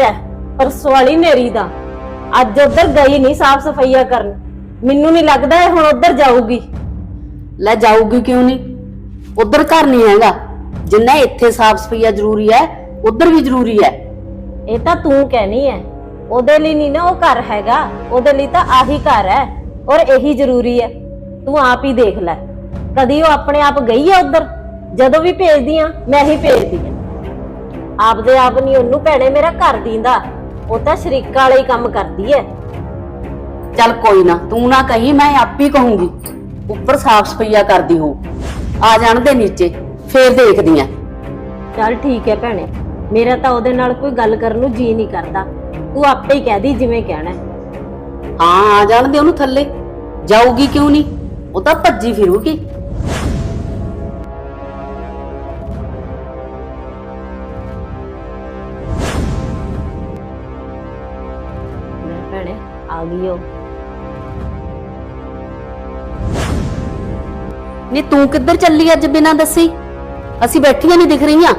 ਹੈ ਪਰਸੋਂ ਵਾਲੀ ਨੇਰੀ ਦਾ। ਅੱਜ ਉਧਰ ਗਈ ਨਹੀਂ ਸਾਫ਼ ਸਫਾਈਆ ਕਰਨ। ਮੈਨੂੰ ਨਹੀਂ ਲੱਗਦਾ ਇਹ ਹੁਣ ਉਧਰ ਜਾਊਗੀ। ਲੈ ਜਾਊਗੀ ਕਿਉਂ ਨਹੀਂ ਉਧਰ ਘਰ ਨਹੀਂ ਹੈਗਾ। ਜਿੰਨਾ ਇੱਥੇ ਸਾਫ਼ ਸਫਾਈਆ ਜ਼ਰੂਰੀ ਹੈ ਉਧਰ ਵੀ ਜ਼ਰੂਰੀ ਹੈ। ਇਹ ਤਾਂ ਤੂੰ ਕਹਿਣੀ ਹੈ। ਉਹਦੇ ਲਈ ਨਹੀਂ ਨਾ ਉਹ ਘਰ ਹੈਗਾ। ਉਹਦੇ ਲਈ ਤਾਂ ਆਹੀ ਘਰ ਹੈ ਔਰ ਇਹੀ ਜ਼ਰੂਰੀ ਹੈ। ਤੂੰ ਆਪ ਹੀ ਦੇਖ ਲੈ। ਕਦੀ ਉਹ ਆਪਣੇ ਆਪ ਗਈ ਹੈ ਉਧਰ? ਜਦੋਂ ਵੀ ਭੇਜਦੀ ਆ ਮੈਂ ਹੀ ਭੇਜਦੀ ਆ ਆਪਦੇ ਆਪ ਨਹੀਂ ਉਹਨੂੰ ਭੈਣੇ ਮੇਰਾ ਘਰ ਦੀਂਦਾ। ਉਹ ਤਾਂ ਸ਼ਰੀਕਾ ਵਾਲਾ ਹੀ ਕੰਮ ਕਰਦੀ ਹੈ ਚੱਲ ਕੋਈ ਨਾ ਤੂੰ ਨਾ ਕਹੀਂ ਮੈਂ ਆਪ ਹੀ ਕਹੂੰਗੀ। ਉੱਪਰ ਸਾਫ਼ ਸਫਾਈਆ ਕਰਦੀ ਹੋ। ਆ ਜਾਣ ਦੇ ਨੀਚੇ ਫੇਰ ਦੇਖਦੀ ਆ ਚੱਲ ਠੀਕ ਹੈ ਭੈਣੇ ਮੇਰਾ ਤਾਂ ਉਹਦੇ ਨਾਲ ਕੋਈ ਗੱਲ ਕਰਨ ਨੂੰ ਜੀ ਨਹੀਂ ਕਰਦਾ। ਤੂੰ ਆਪੇ ਹੀ ਕਹਿ ਦੀ ਜਿਵੇਂ ਕਹਿਣਾ। ਹੈ। ਹਾਂ ਆ ਜਾਣ ਦੇ ਉਹਨੂੰ ਥੱਲੇ। ਜਾਊਗੀ ਕਿਉਂ ਨਹੀਂ? ਉਹ ਤਾਂ ਭੱਜੀ ਫਿਰੂਗੀ। ਭੈਣੇ ਆ ਗਈ ਉਹ। ਨਹੀਂ ਤੂੰ ਕਿੱਧਰ ਚੱਲੀ ਅੱਜ ਬਿਨਾਂ ਦੱਸੀ? ਅਸੀਂ ਬੈਠੀਆਂ ਨਹੀਂ ਦਿਖ ਰਹੀਆਂ।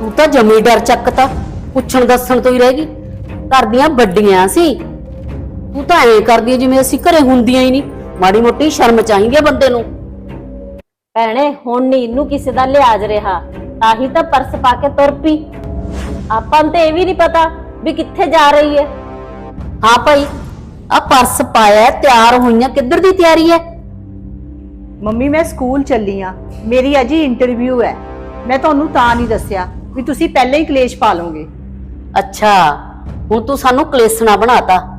ਤੂੰ ਤਾਂ ਜਮੀ ਡਰ ਚੱਕਤਾ। ਪੁੱਛਣ ਦੱਸਣ ਤੋਂ ਹੀ ਰਹਿ ਗਈ। ਘਰ ਦੀਆਂ ਵੱਡੀਆਂ ਸੀ। ਤੂੰ ਤਾਂ ਐਂ ਕਰਦੀ ਆਂ ਜਿਵੇਂ ਅਸੀਂ ਘਰੇ ਹੁੰਦੀਆਂ ਹੀ ਨਹੀਂ ਮਾੜੀ ਮੋਟੀ ਸ਼ਰਮ ਚਾਹੀਦੀ ਆ ਬੰਦੇ ਨੂੰ। ਭੈਣੇ, ਹੁਣ ਨਹੀਂ ਇਹਨੂੰ ਕਿਸੇ ਦਾ ਲਿਆਜ ਰਿਹਾ। ਤਾਂ ਹੀ ਤਾਂ ਪਰਸ ਪਾ ਕੇ ਤੁਰ ਪਈ। ਆਪਾਂ ਨੂੰ ਤੇ ਇਹ ਵੀ ਨਹੀਂ ਪਤਾ ਵੀ ਕਿੱਥੇ ਜਾ ਰਹੀ ਹੈ। ਹਾਂ ਭਾਈ ਆ ਪਰਸ ਪਾਇਆ ਤਿਆਰ ਹੋਈਆਂ। ਕਿੱਧਰ ਦੀ ਤਿਆਰੀ ਹੈ? ਮੰਮੀ ਮੈਂ ਸਕੂਲ ਚੱਲੀ ਆ। ਮੇਰੀ ਅੱਜ ਹੀ ਇੰਟਰਵਿਊ ਹੈ। ਮੈਂ ਤੁਹਾਨੂੰ ਤਾਂ ਨਹੀਂ ਦੱਸਿਆ ਵੀ ਤੁਸੀਂ ਪਹਿਲਾਂ ਹੀ ਕਲੇਸ਼ ਪਾ ਲਓਗੇ। ਅੱਛਾ ਹੁਣ ਤੂੰ ਸਾਨੂੰ ਕਲੇਸਣਾ ਬਣਾਤਾ।